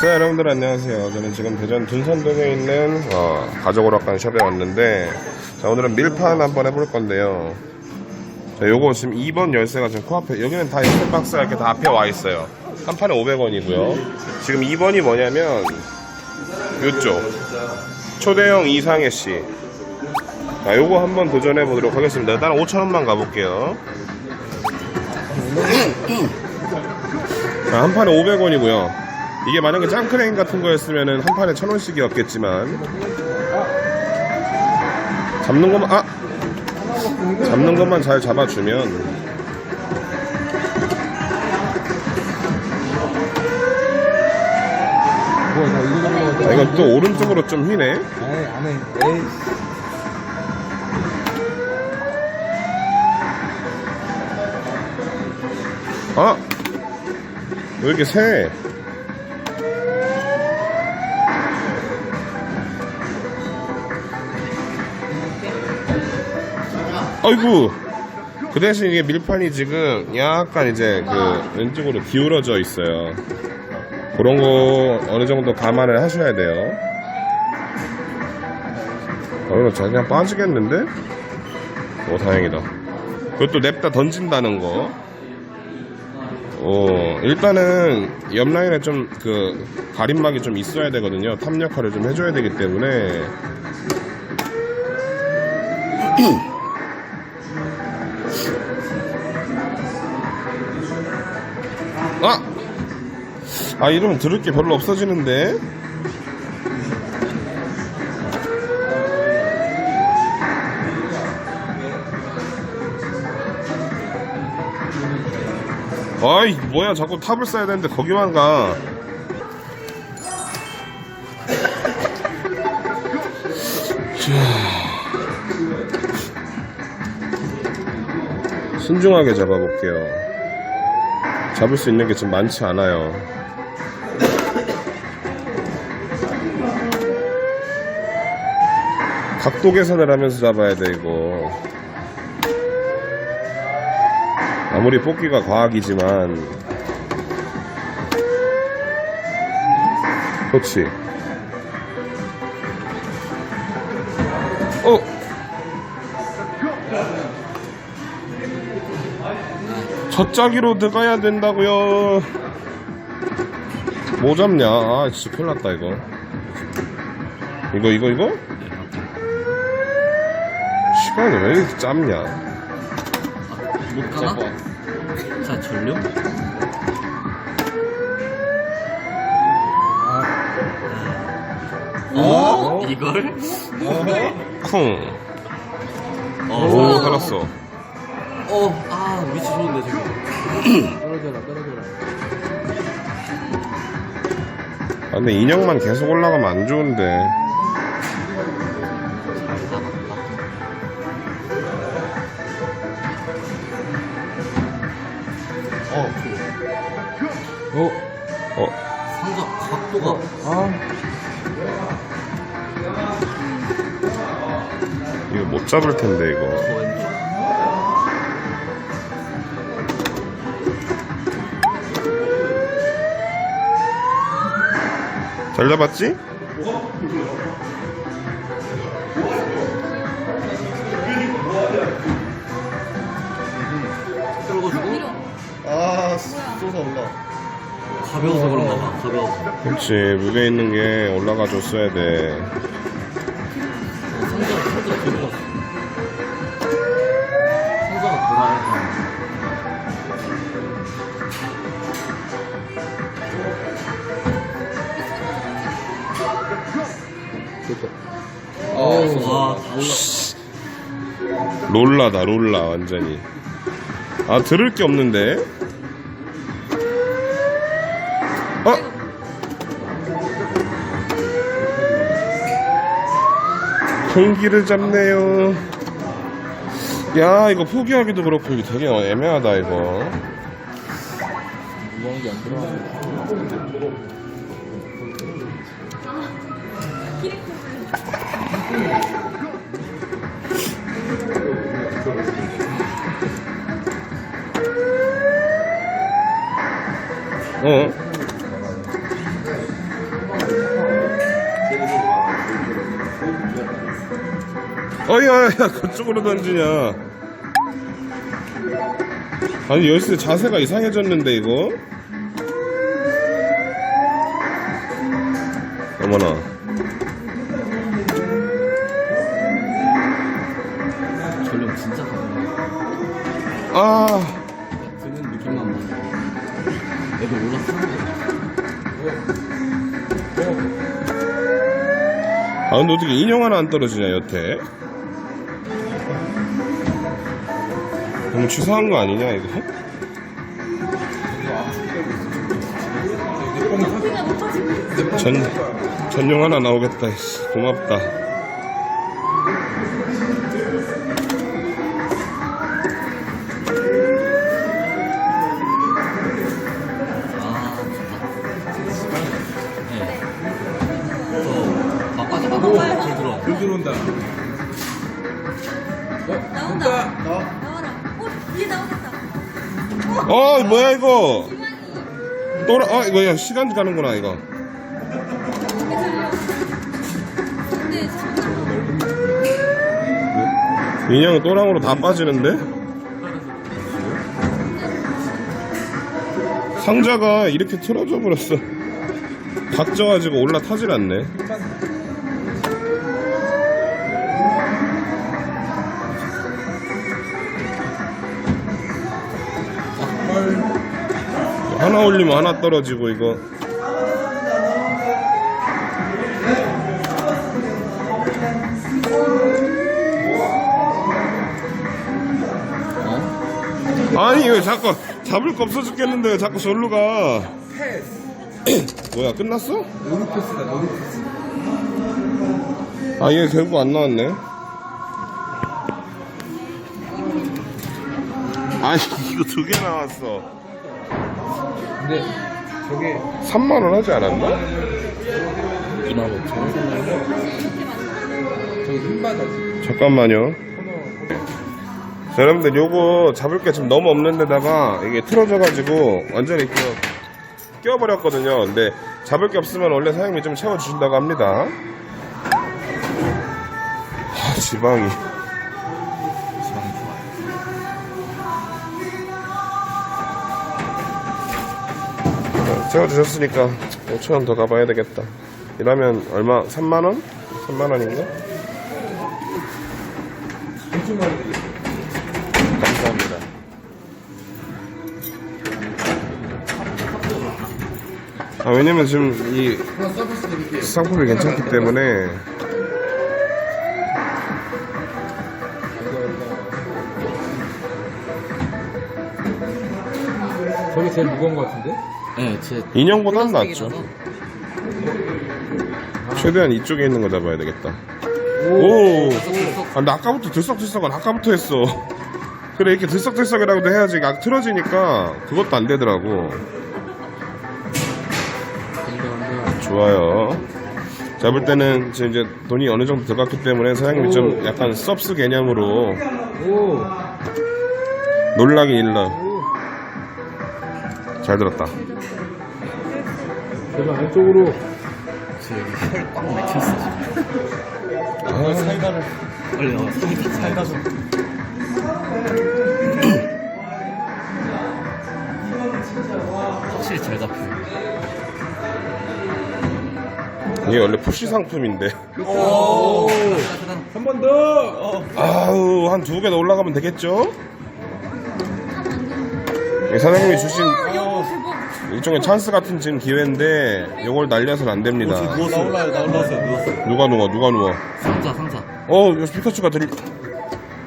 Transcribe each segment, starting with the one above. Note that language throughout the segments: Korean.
자 여러분들 안녕하세요. 저는 지금 대전 둔산동에 있는 어, 가족 오락관 샵에 왔는데 자 오늘은 밀판 한번 해볼 건데요. 자 요거 지금 2번 열쇠가 지금 코앞에 여기는 다 열쇠 박스가 이렇게 다 앞에 와 있어요. 한 판에 500원이고요. 지금 2번이 뭐냐면 요쪽. 초대형 이상해 씨 자, 요거 한번 도전해 보도록 하겠습니다. 일단 5천원만 가볼게요. 자, 한 판에 500원이고요. 이게 만약에 짱크레인 같은 거였으면은 한 판에 천 원씩이었겠지만. 잡는 것만 아! 잡는 것만 잘 잡아주면. 아, 이건 또 오른쪽으로 좀 휘네. 아니 안해 에이 왜 이렇게 세? 아이고! 그 대신 이게 밀판이 지금 약간 이제 그 왼쪽으로 기울어져 있어요. 그런 거 어느 정도 감안을 하셔야 돼요. 어, 이거 자- 그냥 빠지겠는데? 오, 다행이다. 그것도 냅다 던진다는 거. 어, 일단은 옆 라인에 좀 그 가림막이 좀 있어야 되거든요. 탑 역할을 좀 해줘야 되기 때문에. 아! 아, 이러면 들을 게 별로 없어지는데? 아이, 뭐야, 자꾸 탑을 써야 되는데 거기만 가. 자. 신중하게 잡아볼게요. 잡을 수 있는 게 지금 많지 않아요. 각도 계산을 하면서 잡아야 돼, 이거. 아무리 뽑기가 과학이지만. 그렇지. 어! 젖짜기로 들어가야 된다고요. 뭐 잡냐? 아, 진짜 큰일 났다, 이거. 이거, 이거, 이거? 시간이 왜 이렇게 짧냐? 못 가나? 자, 전력? 어? 이걸? 쿵. 어, 오, 살았어. 어, 아, 위치 좋은데, 지금. 떨어져라 떨어져라 아, 근데 인형만 계속 올라가면 안 좋은데. 어, 어? 어, 상자 각도가. 아 이거 못 잡을 텐데, 이거. 더 왼쪽. 잘 잡았지? 가벼워서 그런가 봐, 가벼워서. 그렇지. 무게 있는 게 올라가 줬어야 돼. 어, 상자가 상자가 들고 갔어. 상자가 돌아야 어우 와, 다 올라. 롤라다, 롤라, 완전히. 아, 들을 게 없는데? 공기를 잡네요 야 이거 포기하기도 그렇고 이거 되게 애매하다 이거 어? 가네 어. 어이야, 야, 그쪽으로 던지냐. 아니, 열쇠 자세가 이상해졌는데, 이거? 어머나. 전력 진짜 가볍네. 아, 드는 느낌만 봐. 애들 올랐어. 아, 근데 어떻게 인형 하나 안 떨어지냐, 여태? 너무 취사한 거 아니냐, 이거? 전, 전용 하나 나오겠다, 씨. 고맙다. 아. 네. 불 들어. 불 들어온다. 나온다. 나와 라. 어, 뭐야, 이거? 또라, 아, 이거, 야, 시간 가는구나, 이거. 인형이 또랑으로 다 빠지는데? 상자가 이렇게 틀어져 버렸어. 각져가지고 올라타질 않네. 하나 올리면 하나 떨어지고 이거 어? 아니 왜 자꾸 잡을 거 없어 죽겠는데 왜 자꾸 절로 가 뭐야 끝났어? 노루패스다, 노루패스. 아얘 결국 안 나왔네 아니 이거 두 개 나왔어 근데 저게 3만 원 하지 않았나? 2만 5천 원. 저기 흰 바다지. 잠깐만요 자, 여러분들 요거 잡을 게 지금 너무 없는 데다가 이게 틀어져가지고 완전히 그 끼워버렸거든요 근데 잡을 게 없으면 원래 사장님이 좀 채워주신다고 합니다 아, 지방이 채워주셨으니까 5천원 더 가봐야 되겠다 이러면 얼마? 3만원? 3만원인가? 엄청 많이 되겠어. 감사합니다 아 왜냐면 지금 이. 상품이 괜찮기 때문에 저게 제일 무거운 것 같은데? 네, 제 인형보단 낫죠. 최대한 이쪽에 있는 거 잡아야 되겠다. 오! 아, 나 아까부터 들썩들썩은 아까부터 했어. 그래 이렇게 들썩들썩이라고도 해야지. 아, 틀어지니까 그것도 안 되더라고. 좋아요. 잡을 때는 지금 이제 돈이 어느 정도 들어갔기 때문에 사장님이 좀 약간 섭스 개념으로 오! 놀라긴 일러. 오! 잘 들었다 제발 안쪽으로. 저 여기 혈꽉 막혀있어 지금. 아, 사이다를. 빨리 나와. 사이다 좀. 확실히 잘 잡혀요. 이게 원래 푸시 상품인데 오. 한번 더! 아우 한 두 개 더 올라가면 되겠죠? 이 사장님이 주신 아. 일종의 찬스 같은 지금 기회인데 이걸 날려서는 안 됩니다 누웠어요. 나 올라왔어요. 누웠어요. 누가 누워 누가 누워 상자 상자. 어 여기 피카츄가 들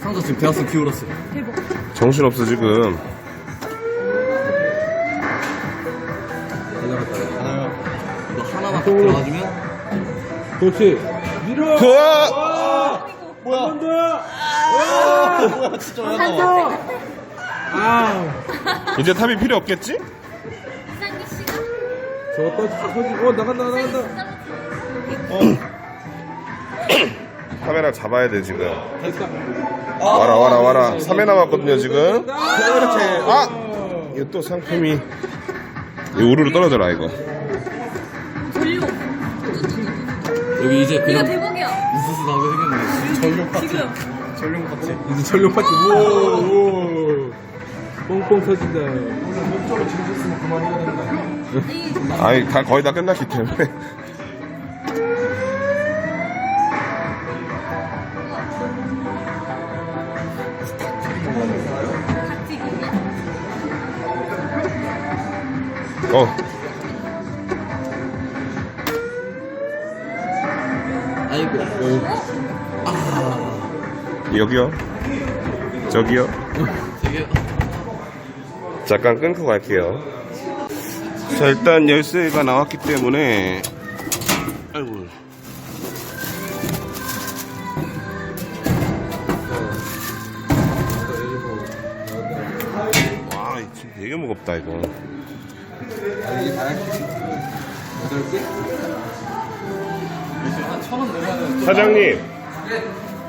상자 지금 대학생 기울었어요. 대박. 정신 없어 지금 하나요. 이거 하나만 딱 들어가주면 그렇지. 밀어! 그 뭐야? 한번 더! 와! 뭐야, 진짜 왜 나와? 아! 이제 탑이 필요 없겠지? 저거 또, 터지, 어, 나간다, 나간다. 카메라 잡아야 돼 지금 됐다. 와라 와라 와라 3회 남았거든요 지금 그렇지 아 이거 또 상품이 이거 우르르 떨어져라 이거 전류. 여기 이제 이거 그냥 대박이야. 우수수 나오게 생겼네. 전용 파티. 지금. 전용 파티. 이제 전용 파티. 우와, 우와. 뻥뻥 터진다. 이 아니 다 거의 다 끝났기 때문에? 어 아이고. 여기요 저기요 되게 잠깐 끊고 갈게요. 자 일단 열쇠가 나왔기 때문에 아이고. 와 진짜 되게 무겁다 이거. 내면은 사장님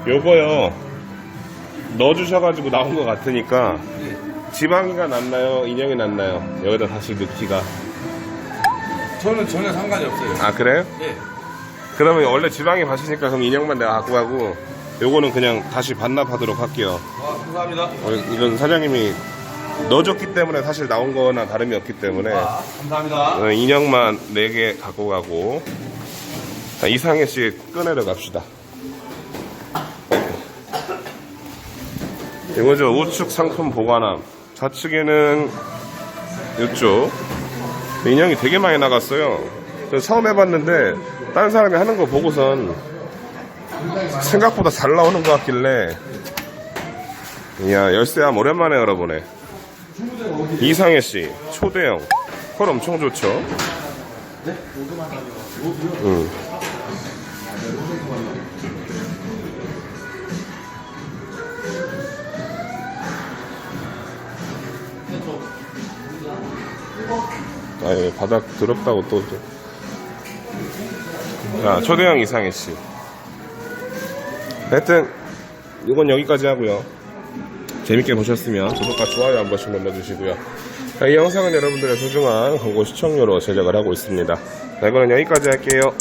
요거요. 넣어주셔가지고 나온 것 같으니까 지방이가 낫나요 인형이 낫나요 여기다 다시 넣기가 저는 전혀 상관이 없어요. 아 그래요? 네. 그러면 원래 지방이 받으니까 그럼 인형만 내가 갖고 가고 요거는 그냥 다시 반납하도록 할게요 아, 감사합니다. 어, 이건 사장님이 넣어줬기 때문에 사실 나온 거나 다름이 없기 때문에 아, 감사합니다. 어, 인형만 4개 갖고 가고 자, 이상해 씨 꺼내러 갑시다 이거죠 우측 상품 보관함 좌측에는 이쪽. 인형이 되게 많이 나갔어요. 저 처음 해봤는데 다른 사람이 하는 거 보고선 생각보다 잘 나오는 것 같길래 이야 열쇠함 오랜만에 열어보네. 이상해 씨 초대형. 컬 엄청 좋죠? 응. 아예 바닥 더럽다고 또. 또. 자, 초대형 이상해 씨. 하여튼, 이건 여기까지 하고요. 재밌게 보셨으면 구독과 좋아요 한 번씩 눌러주시고요. 자, 이 영상은 여러분들의 소중한 광고 시청료로 제작을 하고 있습니다. 자, 이거는 여기까지 할게요.